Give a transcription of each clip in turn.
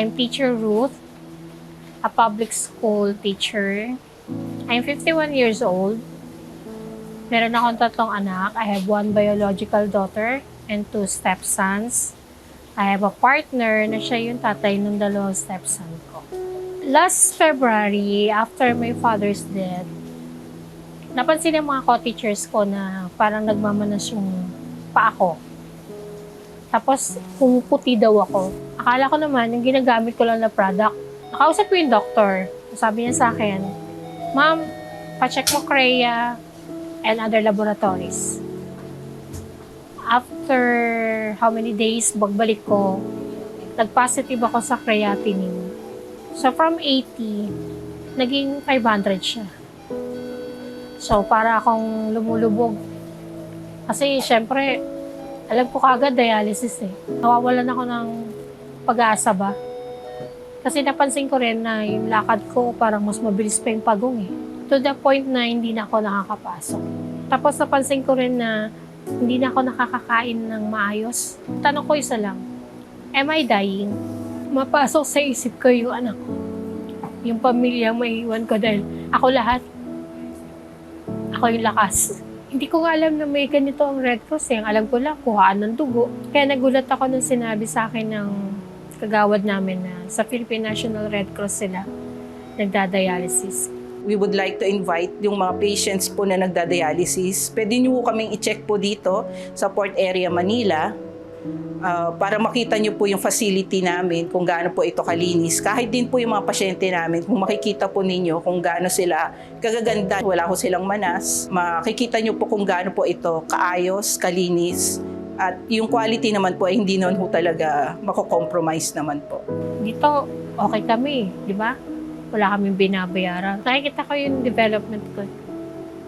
I'm teacher Ruth, a public school teacher. I'm 51 years old. Meron akong tatlong anak. I have one biological daughter and two stepsons. I have a partner na siya yung tatay ng dalawang stepson ko. Last February, after my father's death, napansin ng mga co-teachers ko na parang nagmamanas yung pa ako. Tapos, pumuputi daw ako. Akala ko naman, yung ginagamit ko lang na product. Nakausap ko yung doctor. Sabi niya sa akin, Ma'am, pacheck mo Crea and other laboratories. After how many days, bagbalik ko, nag-positive ako sa creatinine. So, from 80, naging 500 siya. So, para akong lumulubog. Kasi, syempre, alam ko kagad dialysis eh. Nawawalan ako ng pag-asa ba. Kasi napansin ko rin na yung lakad ko parang mas mabilis pa yung pagong eh. To the point na hindi na ako nakakapasok. Tapos napansin ko rin na hindi na ako nakakakain ng maayos. Tanong ko isa lang, am I dying? Mapasok sa isip ko yung anak ko. Yung pamilya maiiwan ko dahil ako lahat. Ako yung lakas. Hindi ko alam na may ganito ang Red Cross eh. Ang alam ko lang, kuhaan ng dugo. Kaya nagulat ako nung sinabi sa akin ng kagawad namin na sa Philippine National Red Cross sila nagdadialysis. We would like to invite yung mga patients po na nagdadialysis. Pwede po kaming i-check po dito sa Port Area, Manila ah, para makita nyo po yung facility namin kung gaano po ito kalinis. Kahit din po yung mga pasyente namin, kung makikita po ninyo kung gaano sila kagaganda, wala ko silang manas, makikita nyo po kung gaano po ito kaayos, kalinis, at yung quality naman po ay hindi naman po talaga mako-compromise naman po. Dito, okay kami, di ba? Wala kaming binabayaran. Nakikita ko yung development ko.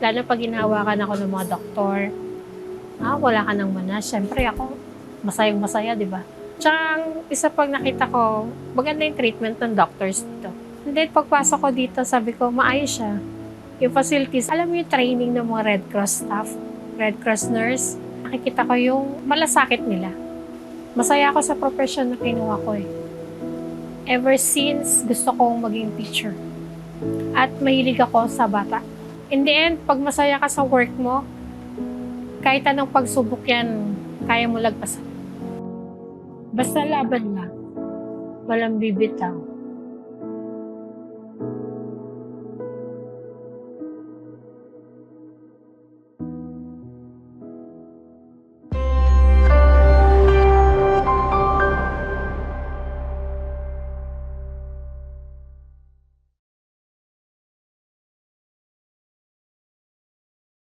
Lalo pag hinahawakan ako ng mga doktor, ah, wala ka ng manas. Siyempre ako, masayang masaya, di ba? Tsaka isa pag nakita ko, maganda yung treatment ng doctors dito. And then pagpasok ko dito, sabi ko, maayos siya. Yung facilities, alam mo yung training ng mga Red Cross staff, Red Cross nurse, nakikita ko yung malasakit nila. Masaya ako sa profession na kinuha ko eh. Ever since, gusto kong maging teacher. At mahilig ako sa bata. In the end, pag masaya ka sa work mo, kahit anong pagsubok yan, kaya mo lagpasan. Basta laban lang. Walang bibitaw.